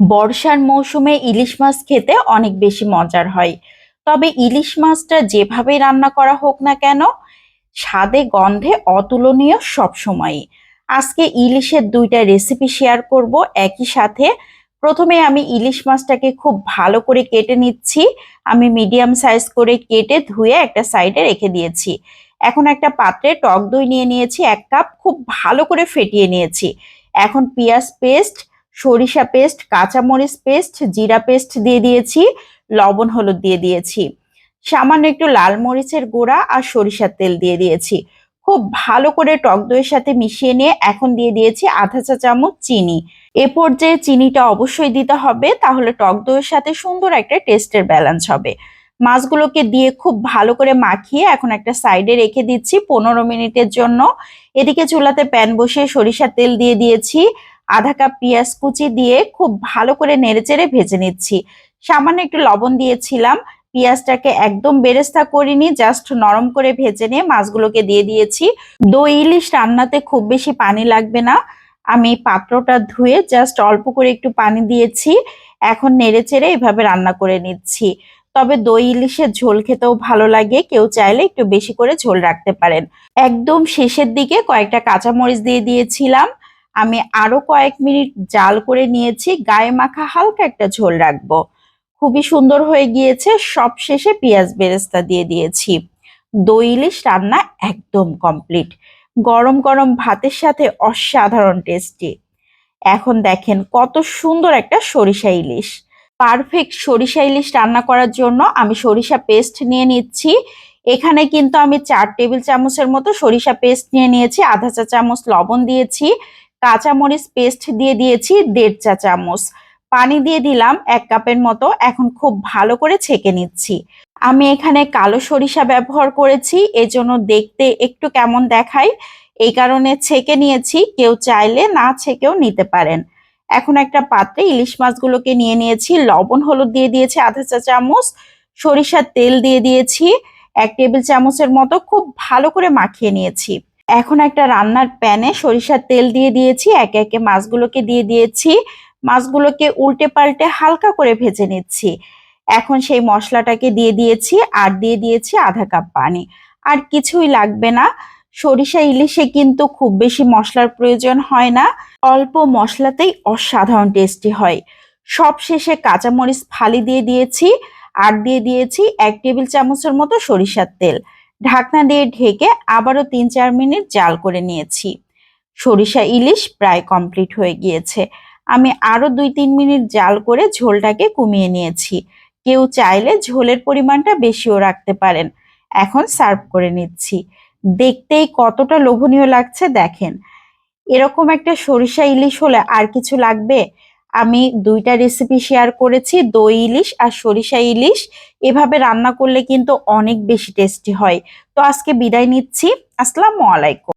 বর্ষার মৌসুমে ইলিশ মাছ খেতে অনেক বেশি মজার হয়। তবে ইলিশ মাছটা যেভাবেই রান্না করা হোক না কেন, স্বাদে, গন্ধে অতুলনীয় সবসময়ই। আজকে ইলিশের দুইটা রেসিপি শেয়ার করব। একই সাথে প্রথমে আমি ইলিশ মাছটাকে খুব ভালো করে কেটে নিচ্ছি। আমি মিডিয়াম সাইজ করে কেটে ধুয়ে একটা সাইডে রেখে দিয়েছি। এখন একটা পাত্রে টক দই নিয়ে নিয়েছি, এক কাপ খুব ভালো করে ফেটিয়ে নিয়েছি। এখন পেঁয়াজ পেস্ট সরিষা পেস্ট, কাঁচামরিচ পেস্ট, জিরা পেস্ট দিয়ে দিয়েছি, লবণ হলুদ দিয়ে দিয়েছি। সামান্য একটু লাল মরিচের গুঁড়া আর সরিষার তেল দিয়ে দিয়েছি। খুব ভালো করে টক দইয়ের সাথে মিশিয়ে নিয়ে এখন দিয়ে দিয়েছি আধা চা চামচ চিনি। এ পর্যায়ে চিনিটা অবশ্যই দিতে হবে, তাহলে টক দইয়ের সাথে সুন্দর একটা টেস্টের ব্যালেন্স হবে। মাছগুলোকে দিয়ে খুব ভালো করে মাখিয়ে এখন একটা সাইডে রেখে দিচ্ছি পনেরো মিনিটের জন্য। এদিকে চুলাতে প্যান বসিয়ে সরিষার তেল দিয়ে দিয়েছি। আধা কাপ পেঁয়াজ কুচি দিয়ে খুব ভালো করে নেড়েচেড়ে ভেজে নিচ্ছি। সামান্য একটু লবণ দিয়েছিলাম। পেঁয়াজটাকে একদম বেরেস্তা করিনি, জাস্ট নরম করে ভেজে নিয়ে মাছগুলোকে দিয়ে দিয়েছি। দই, ইলিশ রান্নাতে খুব বেশি পানি লাগবে না। আমি পাত্রটা ধুয়ে জাস্ট অল্প করে একটু পানি দিয়েছি। এখন নেড়েচেড়ে এভাবে রান্না করে নিচ্ছি। তবে দই, ইলিশের ঝোল খেতেও ভালো লাগে। কেউ চাইলে একটু বেশি করে ঝোল রাখতে পারেন। একদম শেষের দিকে কয়েকটা কাঁচামরিচ দিয়ে দিয়েছিলাম। আমি আরও কয়েক মিনিট জাল করে নিয়েছি, গায়ে মাখা হালকা একটা ঝোল রাখব। খুবই সুন্দর হয়ে গিয়েছে সব শেষে পেঁয়াজ বেরেস্তা দিয়ে দিয়েছি। দই, ইলিশ রান্না একদম কমপ্লিট। গরম গরম ভাতের সাথে অসাধারণ টেস্টি। এখন দেখেন কত সুন্দর একটা সরিষা ইলিশ। পারফেক্ট সরিষা ইলিশ রান্না করার জন্য আমি সরিষা পেস্ট নিয়ে নিচ্ছি। এখানে কিন্তু আমি চার টেবিল চামচের মতো সরিষা পেস্ট নিয়ে নিয়েছি, আধা চা চামচ লবণ দিয়েছি। কাঁচামরিচ পেস্ট দিয়ে দিয়েছি দেড় চা চামচ। পানি দিয়ে দিলাম এক কাপের মতো, এখন খুব ভালো করে ছেঁকে নিচ্ছি। আমি এখানে কালো সরিষা ব্যবহার করেছি, এজন্য দেখতে একটু কেমন দেখায়। এই কারণে ছেঁকে নিয়েছি, কেউ চাইলে না ছেঁকেও নিতে পারেন। এখন একটা পাত্রে ইলিশ মাছগুলোকে নিয়ে নিয়েছি, লবণ, হলুদ দিয়ে দিয়েছি, আধা চা চামচ, সরিষার তেল দিয়ে দিয়েছি, এক টেবিল চামচের মতো, খুব ভালো করে মাখিয়ে নিয়েছি। এখন একটা রান্নার প্যানে সরিষার তেল দিয়ে দিয়েছি, একে একে মাছগুলোকে দিয়ে দিয়েছি। মাছগুলোকে উল্টে পাল্টে হালকা করে ভেজে নিচ্ছি। এখন সেই মশলাটাকে দিয়ে দিয়েছি আর দিয়ে দিয়েছি আধা কাপ পানি। আর কিছুই লাগবে না। সরিষা ইলিশে কিন্তু খুব বেশি মশলার প্রয়োজন হয় না। অল্প মশলাতেই অসাধারণ টেস্টি হয়। সব শেষে কাঁচামরিচ ফালি দিয়ে দিয়েছি। আর দিয়ে দিয়েছি এক টেবিল চামচের মতো সরিষার তেল। ঢাকনা দিয়ে ঢেকে আবারও তিন চার মিনিট জাল করে নিয়েছি। সরিষা ইলিশ প্রায় কমপ্লিট হয়ে গিয়েছে। আমি আরও দুই তিন মিনিট জাল করে ঝোলটাকে কমিয়ে নিয়েছি। কেউ চাইলে ঝোলের পরিমাণটা বেশিও রাখতে পারেন। এখন সার্ভ করে নিচ্ছি। দেখতেই কতটা লোভনীয় লাগছে, দেখেন। এরকম একটা সরিষা ইলিশ হলে আর কিছু লাগবে? আমি দুইটা রেসিপি শেয়ার করেছি, দই ইলিশ আর সরিষা ইলিশ। এভাবে রান্না করলে কিন্তু অনেক বেশি টেস্টি হয়। তো আজকে বিদায় নিচ্ছি। আসসালামু আলাইকুম।